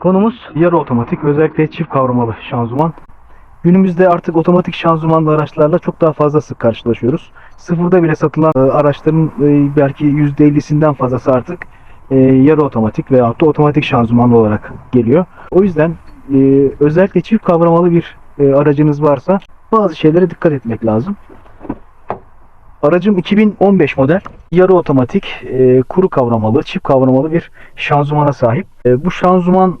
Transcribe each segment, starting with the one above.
Konumuz yarı otomatik özellikle çift kavramalı şanzıman. Günümüzde artık otomatik şanzımanlı araçlarla çok daha fazla sık karşılaşıyoruz. Sıfırda bile satılan e, araçların e, belki %50'sinden fazlası artık e, yarı otomatik veya da otomatik şanzımanlı olarak geliyor. O yüzden özellikle çift kavramalı bir aracınız varsa bazı şeylere dikkat etmek lazım. Aracım 2015 model yarı otomatik e, kuru kavramalı çift kavramalı bir şanzımana sahip. E, bu şanzıman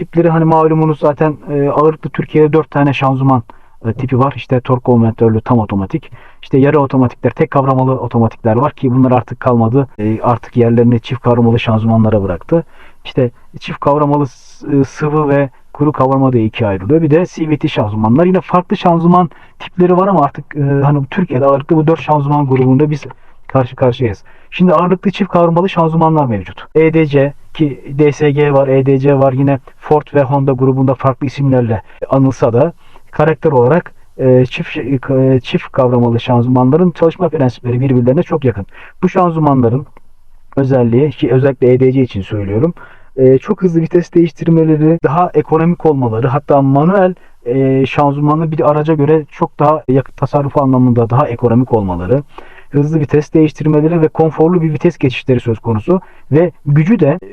tipleri hani malumunuz zaten e, ağırlıklı Türkiye'de 4 tane şanzıman e, tipi var. İşte tork konvertörlü tam otomatik. İşte yarı otomatikler, tek kavramalı otomatikler var ki bunlar artık kalmadı. E, artık yerlerini çift kavramalı şanzımanlara bıraktı. İşte çift kavramalı e, sıvı ve kuru kavrama diye ikiye ayrılıyor. Bir de CVT şanzımanlar. Yine farklı şanzıman tipleri var ama artık e, hani Türkiye'de ağırlıklı bu 4 şanzıman grubunda biz karşı karşıyayız. Şimdi ağırlıklı çift kavramalı şanzımanlar mevcut. EDC ki DSG var, EDC var. Yine Ford ve Honda grubunda farklı isimlerle anılsa da karakter olarak e, çift e, çift kavramalı şanzımanların çalışma prensipleri birbirlerine çok yakın. Bu şanzımanların özelliği ki özellikle EDC için söylüyorum. e, çok hızlı vites değiştirmeleri, daha ekonomik olmaları, hatta manuel e, şanzımanlı bir araca göre çok daha yakıt tasarrufu anlamında daha ekonomik olmaları, hızlı vites değiştirmeleri ve konforlu bir vites geçişleri söz konusu ve gücü de e,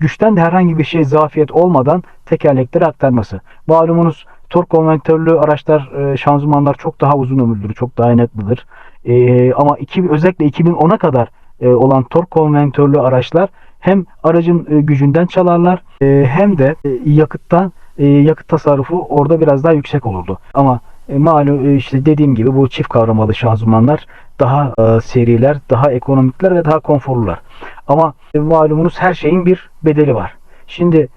güçten de herhangi bir şey zafiyet olmadan tekerleklere aktarması. Malumunuz tork konvertörlü araçlar, e, şanzımanlar çok daha uzun ömürlüdür, çok dayanıklıdır. E, ama iki, özellikle 2010'a kadar e, olan tork konvertörlü araçlar hem aracın gücünden çalarlar hem de yakıttan yakıt tasarrufu orada biraz daha yüksek olurdu. Ama e, malum e, işte dediğim gibi bu çift kavramalı şanzımanlar daha e, seriler, daha ekonomikler ve daha konforlular. Ama e, malumunuz her şeyin bir bedeli var. Şimdi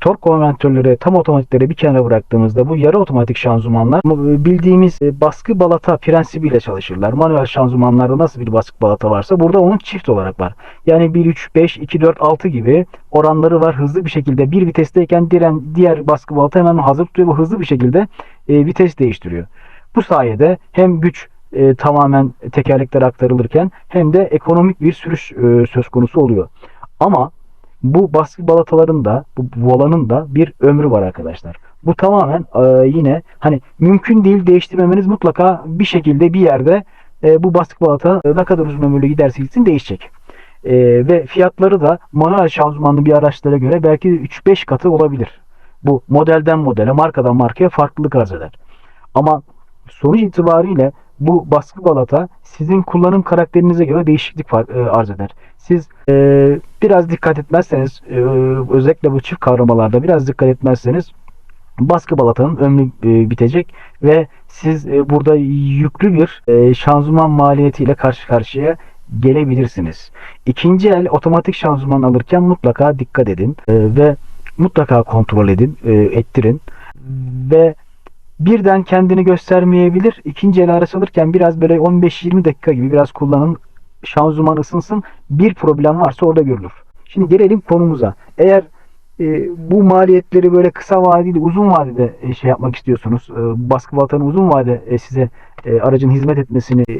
tork konvertörleri, tam otomatiklere bir kenara bıraktığımızda bu yarı otomatik şanzımanlar e, bildiğimiz e, baskı balata prensibiyle çalışırlar. Manuel şanzımanlarda nasıl bir baskı balata varsa burada onun çift olarak var. Yani 1 3 5 2 4 6 gibi oranları var. Hızlı bir şekilde bir vitesteyken diren diğer baskı balata hemen hazır tutuyor ve hızlı bir şekilde e, vites değiştiriyor. Bu sayede hem güç e, tamamen tekerleklere aktarılırken hem de ekonomik bir sürüş e, söz konusu oluyor. Ama bu baskı balataların da bu volanın da bir ömrü var arkadaşlar. Bu tamamen e, yine hani mümkün değil değiştirmemeniz mutlaka bir şekilde bir yerde e, bu baskı balata ne kadar uzun ömürlü giderse gitsin değişecek. E, ve fiyatları da manuel şanzımanlı bir araçlara göre belki 3-5 katı olabilir. Bu modelden modele, markadan markaya farklılık arz eder. Ama sonuç itibariyle bu baskı balata sizin kullanım karakterinize göre değişiklik far- e, arz eder. Siz e, biraz dikkat etmezseniz e, özellikle bu çift kavramalarda biraz dikkat etmezseniz baskı balatanın ömrü e, bitecek ve siz e, burada yüklü bir e, şanzıman maliyetiyle karşı karşıya gelebilirsiniz. İkinci el otomatik şanzıman alırken mutlaka dikkat edin e, ve mutlaka kontrol edin, e, ettirin ve birden kendini göstermeyebilir. İkinci el araç alırken biraz böyle 15-20 dakika gibi biraz kullanın. Şanzıman ısınsın. Bir problem varsa orada görülür. Şimdi gelelim konumuza. Eğer e, bu maliyetleri böyle kısa vadeli, uzun vadede e, şey yapmak istiyorsunuz. E, baskı baltanın uzun vade e, size e, aracın hizmet etmesini e,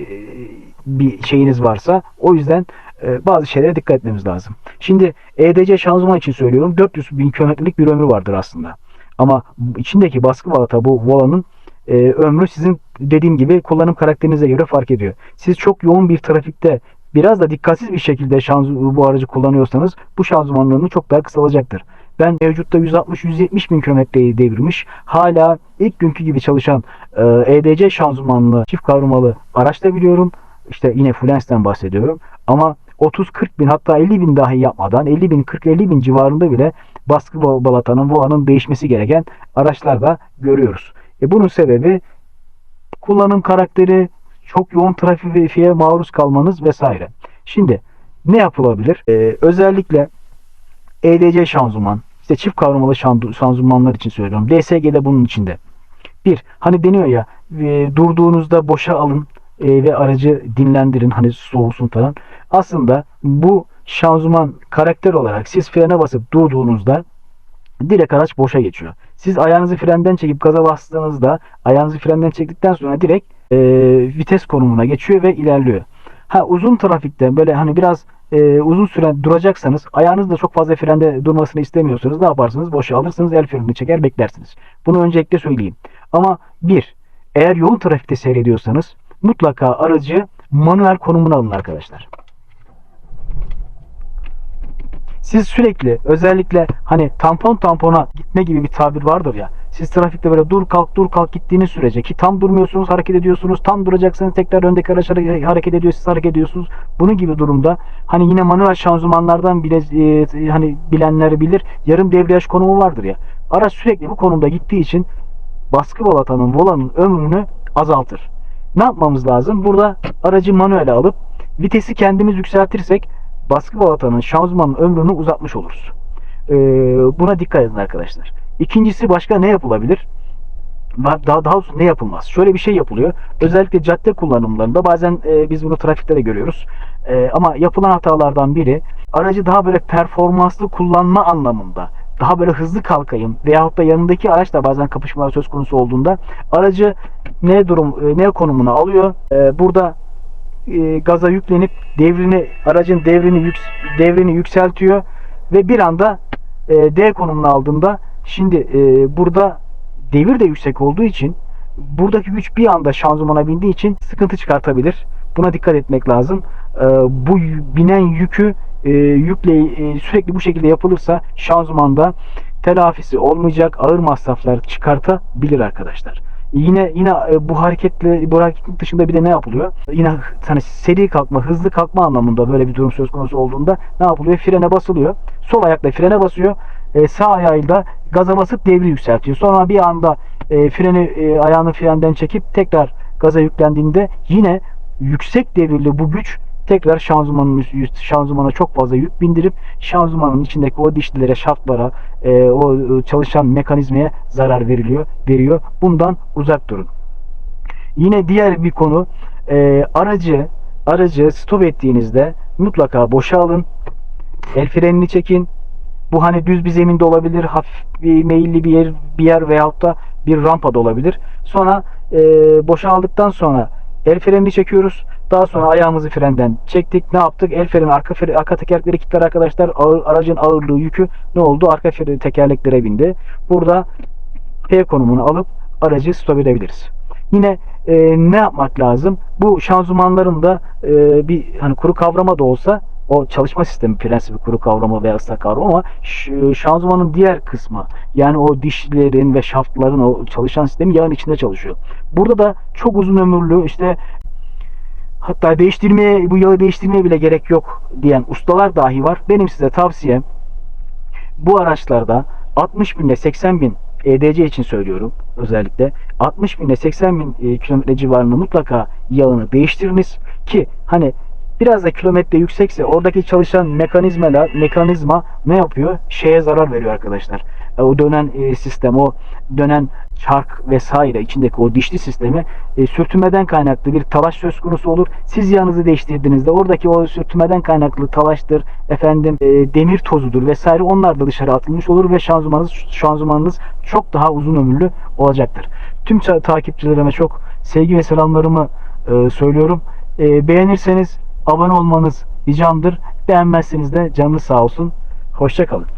bir şeyiniz varsa o yüzden e, bazı şeylere dikkat etmemiz lazım. Şimdi EDC şanzıman için söylüyorum. 400 bin kilometrelik bir ömrü vardır aslında. Ama içindeki baskı balata bu volanın e, ömrü sizin dediğim gibi kullanım karakterinize göre fark ediyor. Siz çok yoğun bir trafikte biraz da dikkatsiz bir şekilde şanz bu aracı kullanıyorsanız bu şanzımanın ömrü çok daha kısalacaktır. Ben mevcutta 160-170 bin kilometreyi devirmiş hala ilk günkü gibi çalışan e, EDC şanzımanlı çift kavramalı araç da biliyorum. İşte yine Fluence'den bahsediyorum. Ama 30-40 bin hatta 50 bin dahi yapmadan 50 bin 40-50 bin civarında bile baskı bal- balatanın volanın değişmesi gereken araçlar da görüyoruz. E bunun sebebi kullanım karakteri, çok yoğun trafiğe maruz kalmanız vesaire. Şimdi ne yapılabilir? E, özellikle EDC şanzıman, işte çift kavramalı şanzımanlar için söylüyorum. DSG de bunun içinde. Bir, hani deniyor ya e, durduğunuzda boşa alın e, ve aracı dinlendirin hani soğusun falan. Aslında bu şanzıman karakter olarak siz frene basıp durduğunuzda direkt araç boşa geçiyor. Siz ayağınızı frenden çekip gaza bastığınızda ayağınızı frenden çektikten sonra direkt e, vites konumuna geçiyor ve ilerliyor. Ha uzun trafikte böyle hani biraz e, uzun süre duracaksanız ayağınız da çok fazla frende durmasını istemiyorsanız ne yaparsınız? Boşa alırsınız el frenini çeker beklersiniz. Bunu öncelikle söyleyeyim. Ama bir eğer yoğun trafikte seyrediyorsanız mutlaka aracı manuel konumuna alın arkadaşlar. Siz sürekli özellikle hani tampon tampona gitme gibi bir tabir vardır ya. Siz trafikte böyle dur kalk dur kalk gittiğiniz sürece ki tam durmuyorsunuz hareket ediyorsunuz. Tam duracaksınız tekrar öndeki araç hare- hareket ediyor siz hareket ediyorsunuz. Bunun gibi durumda hani yine manuel şanzımanlardan bile e, hani bilenler bilir yarım debriyaj konumu vardır ya. Araç sürekli bu konumda gittiği için baskı balatanın volanın ömrünü azaltır. Ne yapmamız lazım? Burada aracı manuele alıp vitesi kendimiz yükseltirsek baskı balatanın şanzımanın ömrünü uzatmış oluruz. Ee, buna dikkat edin arkadaşlar. İkincisi başka ne yapılabilir? Daha, daha ne yapılmaz? Şöyle bir şey yapılıyor. Özellikle cadde kullanımlarında bazen e, biz bunu trafikte de görüyoruz. E, ama yapılan hatalardan biri aracı daha böyle performanslı kullanma anlamında daha böyle hızlı kalkayım veyahut da yanındaki araç da bazen kapışmalar söz konusu olduğunda aracı ne durum e, ne konumuna alıyor. E, burada e, gaza yüklenip devrini aracın devrini yüks- devrini yükseltiyor ve bir anda e, D konumuna aldığında şimdi e, burada devir de yüksek olduğu için buradaki güç bir anda şanzımana bindiği için sıkıntı çıkartabilir. Buna dikkat etmek lazım. E, bu binen yükü e, yükle e, sürekli bu şekilde yapılırsa şanzımanda telafisi olmayacak ağır masraflar çıkartabilir arkadaşlar. Yine yine e, bu hareketle bu hareketin dışında bir de ne yapılıyor? Yine hani seri kalkma, hızlı kalkma anlamında böyle bir durum söz konusu olduğunda ne yapılıyor? Frene basılıyor. Sol ayakla frene basıyor. E, sağ ayağıyla gaza basıp devri yükseltiyor. Sonra bir anda e, freni e, ayağını frenden çekip tekrar gaza yüklendiğinde yine yüksek devirli bu güç tekrar şanzımanın şanzımana çok fazla yük bindirip şanzımanın içindeki o dişlilere, şaftlara, e, o e, çalışan mekanizmaya zarar veriliyor, veriyor. Bundan uzak durun. Yine diğer bir konu e, aracı aracı stop ettiğinizde mutlaka boşa alın. El frenini çekin. Bu hani düz bir zeminde olabilir, hafif bir meyilli bir yer, bir yer veyahut da bir rampa da olabilir. Sonra e, boşa aldıktan sonra el frenini çekiyoruz. Daha sonra ayağımızı frenden çektik. Ne yaptık? El freni arka freni, arka tekerlekleri kilitler arkadaşlar. Ağır, aracın ağırlığı yükü ne oldu? Arka freni tekerleklere bindi. Burada P konumunu alıp aracı stop edebiliriz. Yine e, ne yapmak lazım? Bu şanzımanların da e, bir hani kuru kavrama da olsa o çalışma sistemi prensibi kuru kavrama veya ıslak kavrama ama şanzımanın diğer kısmı yani o dişlerin ve şaftların o çalışan sistemi yağın içinde çalışıyor. Burada da çok uzun ömürlü işte hatta değiştirmeye bu yağı değiştirmeye bile gerek yok diyen ustalar dahi var. Benim size tavsiyem bu araçlarda 60 bin ile 80 bin EDC için söylüyorum özellikle 60 bin ile 80 bin e, kilometre civarında mutlaka yağını değiştiriniz ki hani biraz da kilometre yüksekse oradaki çalışan mekanizmalar mekanizma ne yapıyor? Şeye zarar veriyor arkadaşlar. E, O dönen e, sistem, o dönen çark vesaire içindeki o dişli sistemi e, sürtünmeden kaynaklı bir talaş söz konusu olur. Siz yağınızı değiştirdiğinizde oradaki o sürtünmeden kaynaklı talaştır, efendim e, demir tozudur vesaire onlar da dışarı atılmış olur ve şanzımanınız şanzımanınız çok daha uzun ömürlü olacaktır. Tüm takipçilerime çok sevgi ve selamlarımı söylüyorum. Beğenirseniz abone olmanız ricamdır. Beğenmezseniz de canınız sağ olsun. Hoşçakalın.